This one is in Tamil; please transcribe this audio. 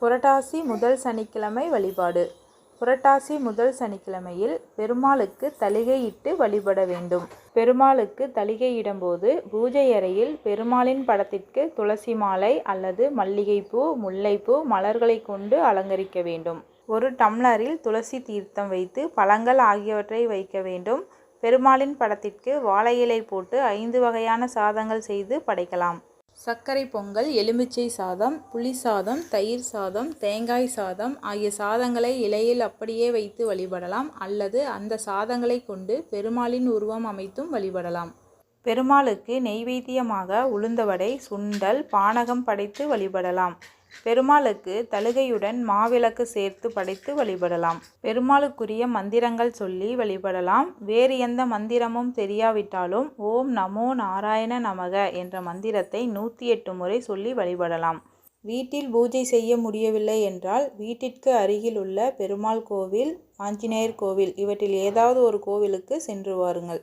புரட்டாசி முதல் சனிக்கிழமை வழிபாடு. புரட்டாசி முதல் சனிக்கிழமையில் பெருமாளுக்கு தளிகையிட்டு வழிபட வேண்டும். பெருமாளுக்கு தளிகையிடும்போது பூஜை அறையில் பெருமாளின் படத்திற்கு துளசி மாலை அல்லது மல்லிகைப்பூ முல்லைப்பூ மலர்களை கொண்டு அலங்கரிக்க வேண்டும். ஒரு டம்ளரில் துளசி தீர்த்தம் வைத்து பழங்கள் ஆகியவற்றை வைக்க வேண்டும். பெருமாளின் படத்திற்கு வாழை இலை போட்டு ஐந்து வகையான சாதங்கள் செய்து படைக்கலாம். சர்க்கரை பொங்கல் எலுமிச்சை சாதம் புளி சாதம் தயிர் சாதம் தேங்காய் சாதம் ஆகிய சாதங்களை இலையில் அப்படியே வைத்து வழிபடலாம் அல்லது அந்த சாதங்களை கொண்டு பெருமாளின் உருவம் அமைத்தும் வழிபடலாம். பெருமாளுக்கு நெய்வேத்தியமாக உளுந்தவடை சுண்டல் பானகம் படைத்து வழிபடலாம். பெருமாளுக்கு தழுகையுடன் மாவிளக்கு சேர்த்து படைத்து வழிபடலாம். பெருமாளுக்குரிய மந்திரங்கள் சொல்லி வழிபடலாம். வேறு எந்த மந்திரமும் தெரியாவிட்டாலும் ஓம் நமோ நாராயண நமக என்ற மந்திரத்தை நூற்றி எட்டு முறை சொல்லி வழிபடலாம். வீட்டில் பூஜை செய்ய முடியவில்லை என்றால் வீட்டிற்கு அருகில் உள்ள பெருமாள் கோவில் ஆஞ்சநேயர் கோவில் இவற்றில் ஏதாவது ஒரு கோவிலுக்கு சென்று வாருங்கள்.